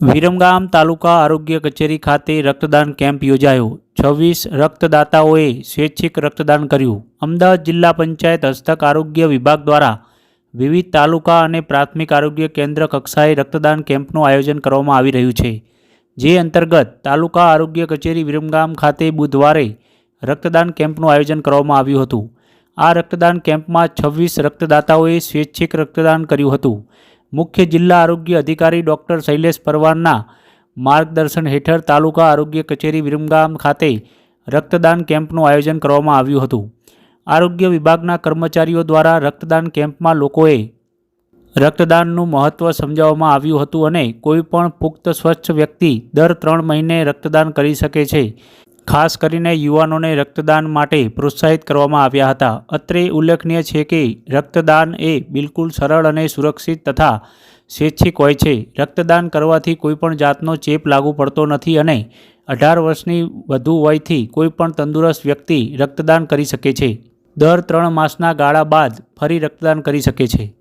વિરમગામ તાલુકા આરોગ્ય કચેરી ખાતે રક્તદાન કેમ્પ યોજાયો. છવ્વીસ રક્તદાતાઓએ સ્વૈચ્છિક રક્તદાન કર્યું. અમદાવાદ જિલ્લા પંચાયત હસ્તક આરોગ્ય વિભાગ દ્વારા વિવિધ તાલુકા અને પ્રાથમિક આરોગ્ય કેન્દ્ર કક્ષાએ રક્તદાન કેમ્પનું આયોજન કરવામાં આવી રહ્યું છે. જે અંતર્ગત તાલુકા આરોગ્ય કચેરી વિરમગામ ખાતે બુધવારે રક્તદાન કેમ્પનું આયોજન કરવામાં આવ્યું હતું. આ રક્તદાન કેમ્પમાં છવ્વીસ રક્તદાતાઓએ સ્વૈચ્છિક રક્તદાન કર્યું હતું. મુખ્ય જિલ્લા આરોગ્ય અધિકારી ડૉક્ટર શૈલેષ પરવારના માર્ગદર્શન હેઠળ તાલુકા આરોગ્ય કચેરી વિરમગામ ખાતે રક્તદાન કેમ્પનું આયોજન કરવામાં આવ્યું હતું. આરોગ્ય વિભાગના કર્મચારીઓ દ્વારા રક્તદાન કેમ્પમાં લોકોએ રક્તદાનનું મહત્ત્વ સમજાવવામાં આવ્યું હતું અને કોઈ પણ પુખ્ત સ્વચ્છ વ્યક્તિ દર ત્રણ મહિને રક્તદાન કરી શકે છે. ખાસ કરીને યુવાનોને રક્તદાન માટે પ્રોત્સાહિત કરવામાં આવ્યા હતા. અત્રે ઉલ્લેખનીય છે કે રક્તદાન એ બિલકુલ સરળ અને સુરક્ષિત તથા સ્વૈચ્છિક હોય છે. રક્તદાન કરવાથી કોઈપણ જાતનો ચેપ લાગુ પડતો નથી અને અઢાર વર્ષની વધુ વયથી કોઈપણ તંદુરસ્ત વ્યક્તિ રક્તદાન કરી શકે છે. દર ત્રણ માસના ગાળા બાદ ફરી રક્તદાન કરી શકે છે.